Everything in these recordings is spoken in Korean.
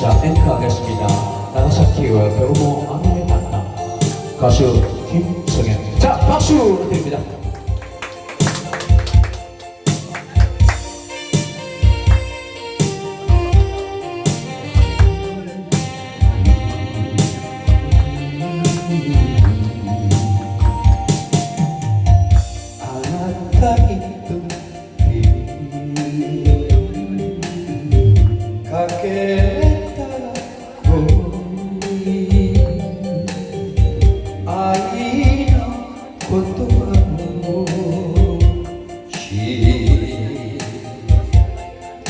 자, 앵커 하겠습니다. 나가사키와 배우모 아미의 만남. 가수 김성현. 자, 박수 드립니다.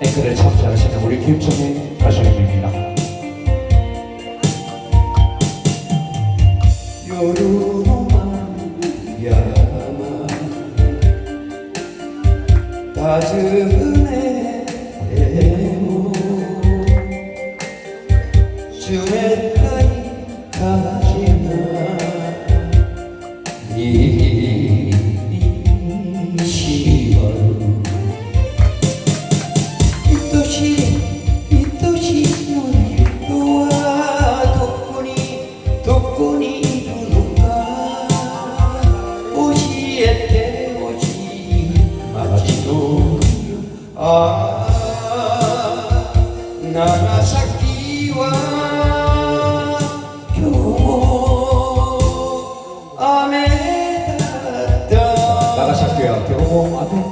앵커를 참 잘하시는 우리 김정희 가수님입니다. 요루만 야마 다즈네 에모 주메타이 가 나라 찾기와 교함에 닿았다 나라 찾기와 교함에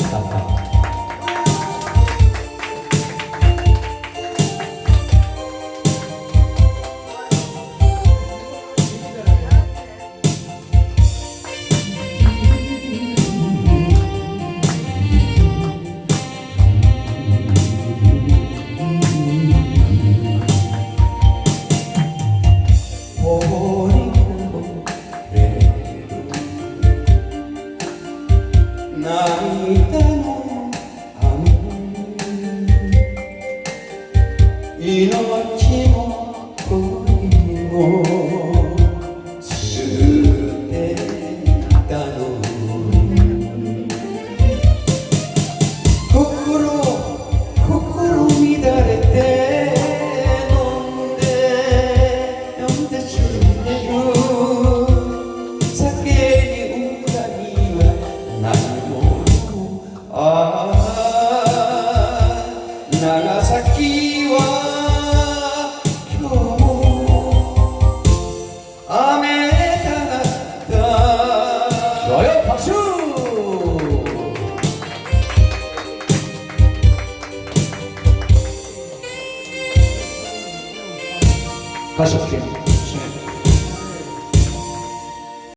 amor. 他시 할.